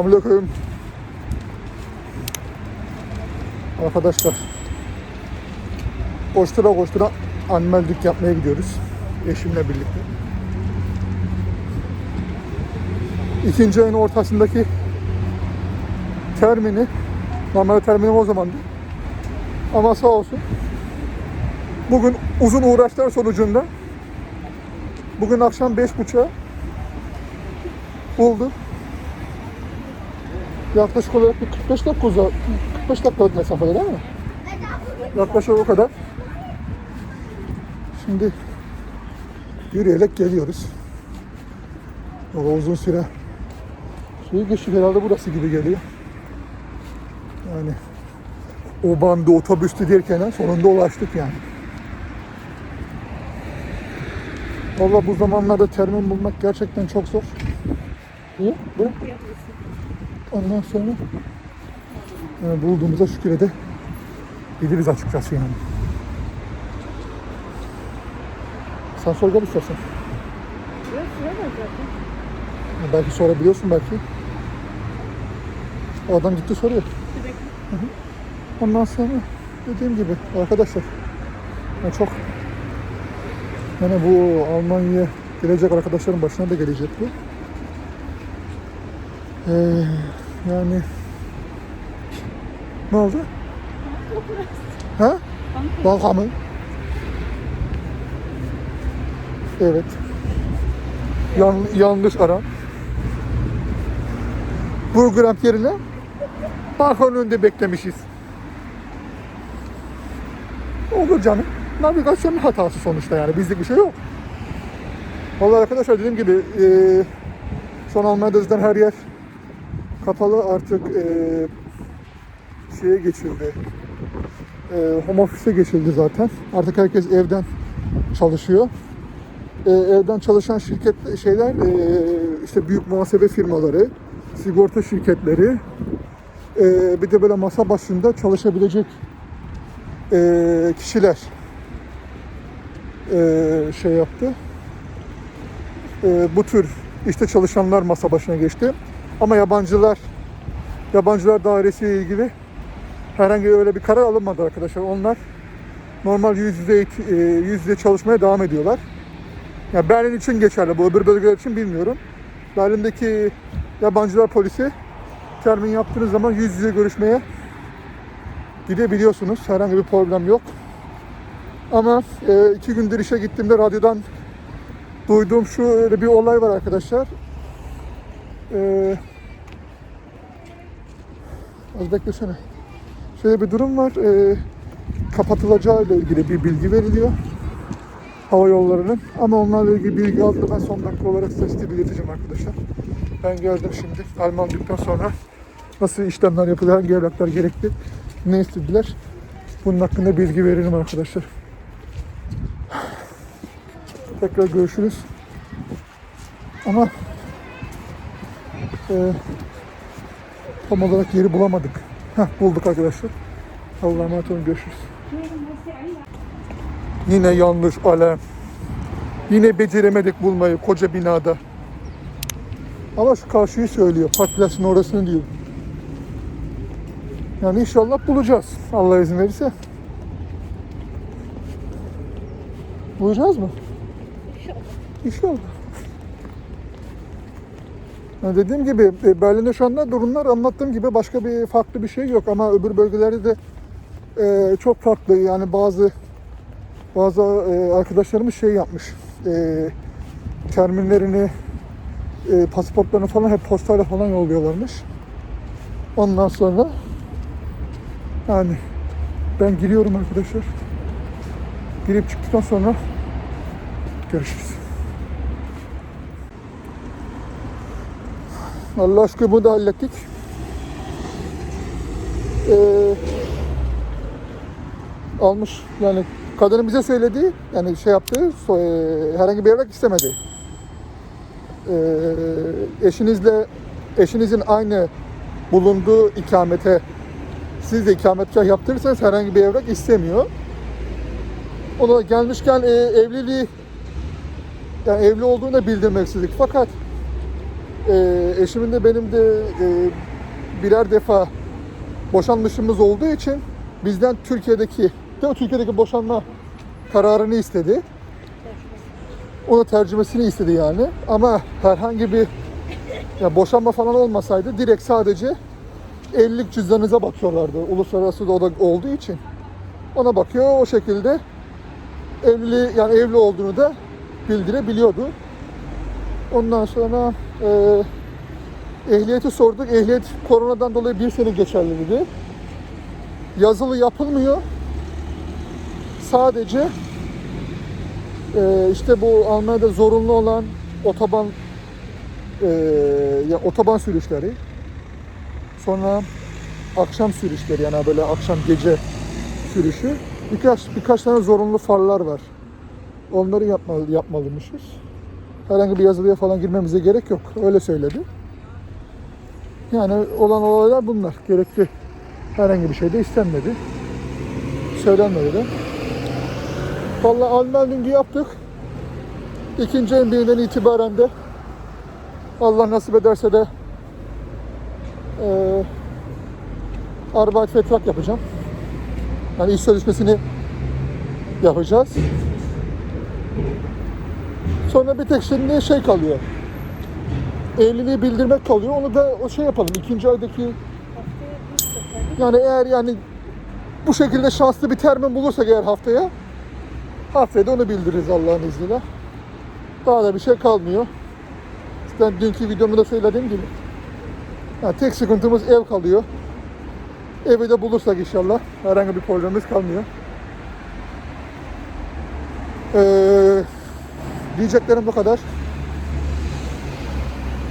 Selamünaleyküm. Arkadaşlar. Koştura koştura animallik yapmaya gidiyoruz. Eşimle birlikte. İkinci ayın ortasındaki termini normalde terminim o zamandı. Ama sağ olsun. Bugün uzun uğraşlar sonucunda bugün akşam beş buçuğa buldu. Yaklaşık olarak bir 45 dakika uza 45 dakikalık mesafede değil mi? Yaklaşık o kadar. Şimdi yürüyerek geliyoruz. O uzun süre suyu geçtik herhalde burası gibi geliyor. Yani o bandı otobüstü derken sonunda ulaştık yani. Valla bu zamanlarda termin bulmak gerçekten çok zor. Niye? Bu? Ondan sonra yani bulduğumuza şükür ede biliriz açıkçası yani. Sen sor gel istersen. Yok zaten. Belki sorabiliyorsun belki. O adam gitti soruyor. Ondan sonra dediğim gibi arkadaşlar yani çok yani bu Almanya'ya gelecek arkadaşların başına da gelecek bu. Ee, yani ne oldu? Ha? Banka mı? Evet. Yan, yanlış ara. Burgerant yerine bankanın önünde beklemişiz. Olur canım. Navigasyon hatası sonuçta yani. Bizlik bir şey yok. Vallahi arkadaşlar dediğim gibi e, son Almanya'da her yer kapalı artık e, şeye geçildi. E, home office'e geçildi zaten. Artık herkes evden çalışıyor. E, evden çalışan şirket şeyler e, işte büyük muhasebe firmaları, sigorta şirketleri, e, bir de böyle masa başında çalışabilecek e, kişiler e, şey yaptı. E, bu tür işte çalışanlar masa başına geçti. Ama yabancılar yabancılar dairesiyle ilgili herhangi öyle bir karar alınmadı arkadaşlar. Onlar normal yüz yüze, e, yüz yüze çalışmaya devam ediyorlar. Yani Berlin için geçerli. Bu öbür bölgeler için bilmiyorum. Berlin'deki yabancılar polisi termin yaptığınız zaman yüz yüze görüşmeye gidebiliyorsunuz. Herhangi bir problem yok. Ama e, iki gündür işe gittiğimde radyodan duyduğum şu bir olay var arkadaşlar. E, az beklesene. Şöyle bir durum var. E, kapatılacağı ile ilgili bir bilgi veriliyor. Hava yollarının. Ama onlarla ilgili bilgi aldığımda ben son dakika olarak size belirteceğim arkadaşlar. Ben geldim şimdi. Almanlıktan sonra nasıl işlemler yapılıyor, hangi evraklar gerekli, ne istediler. Bunun hakkında bilgi veririm arkadaşlar. Tekrar görüşürüz. Ama e, tam olarak yeri bulamadık. Heh, bulduk arkadaşlar. Allah'a emanet olun görüşürüz. Yine yanlış alem. Yine beceremedik bulmayı koca binada. Ama şu karşıyı söylüyor. Park orasını diyor. Yani inşallah bulacağız. Allah izin verirse. Bulacağız mı? İnşallah. Yani dediğim gibi e, Berlin'de şu anda durumlar anlattığım gibi başka bir farklı bir şey yok ama öbür bölgelerde de e, çok farklı yani bazı bazı e, arkadaşlarımız şey yapmış e, terminlerini e, pasaportlarını falan hep postayla falan yolluyorlarmış. Ondan sonra yani ben giriyorum arkadaşlar. Girip çıktıktan sonra görüşürüz. Allah aşkına bunu da hallettik. Ee, almış yani kadının bize söylediği yani şey yaptığı so- e, herhangi bir evrak istemedi. Ee, eşinizle eşinizin aynı bulunduğu ikamete siz de ikametgah yaptırırsanız herhangi bir evrak istemiyor. Ona gelmişken e, evliliği yani evli olduğunu da bildirmek istedik. Fakat e, eşimin de benim de e, birer defa boşanmışımız olduğu için bizden Türkiye'deki değil mi? Türkiye'deki boşanma kararını istedi. Onu tercümesini istedi yani. Ama herhangi bir ya boşanma falan olmasaydı direkt sadece evlilik cüzdanınıza bakıyorlardı. Uluslararası da o da olduğu için. Ona bakıyor o şekilde evli yani evli olduğunu da bildirebiliyordu. Ondan sonra e, ehliyeti sorduk. Ehliyet koronadan dolayı bir sene geçerli dedi. Yazılı yapılmıyor. Sadece e, işte bu Almanya'da zorunlu olan otoban e, ya otoban sürüşleri sonra akşam sürüşleri yani böyle akşam gece sürüşü birkaç birkaç tane zorunlu farlar var. Onları yapmalı, yapmalıymışız. Herhangi bir yazılıya falan girmemize gerek yok. Öyle söyledi. Yani olan olaylar bunlar. Gerekli herhangi bir şey de istenmedi. Söylenmedi de. Vallahi Almanling'i yaptık. İkinci en birinden itibaren de Allah nasip ederse de eee Arbeit Vertrag yapacağım. Yani iş sözleşmesini yapacağız. Sonra bir tek şimdi şey kalıyor. Evliliği bildirmek kalıyor. Onu da o şey yapalım. ikinci aydaki yani eğer yani bu şekilde şanslı bir termin bulursak eğer haftaya haftaya da onu bildiririz Allah'ın izniyle. Daha da bir şey kalmıyor. Ben dünkü videomda da söylediğim gibi. Yani tek sıkıntımız ev kalıyor. Evi de bulursak inşallah herhangi bir problemimiz kalmıyor. Ee, diyeceklerim bu kadar.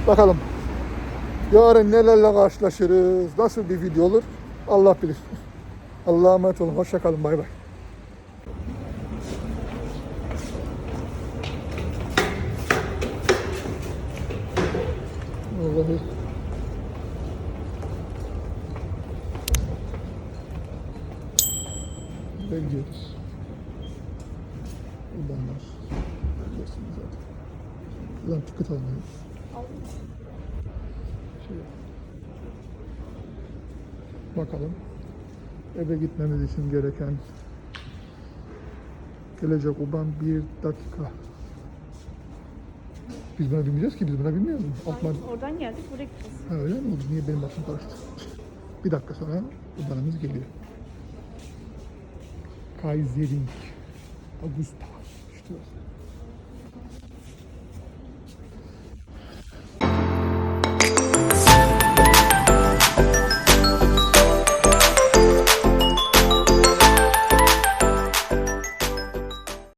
Bakalım. Yarın nelerle karşılaşırız, nasıl bir video olur Allah bilir. Allah'a emanet olun, hoşça kalın, bay bay. Vallahi Buraya gidiyoruz. Buradan var. Biliyorsunuz zaten. Buradan ticket almıyoruz. Şey. Bakalım. Eve gitmemiz için gereken gelecek olan bir dakika. Biz buna bilmeyeceğiz ki, biz buna bilmiyoruz mu? Altman... Oradan geldik buraya gideceğiz. Ha öyle mi oldu? Niye benim başım karıştı? Bir dakika sonra udanımız geliyor. Kaysering. Augusta. İşte. Thank you.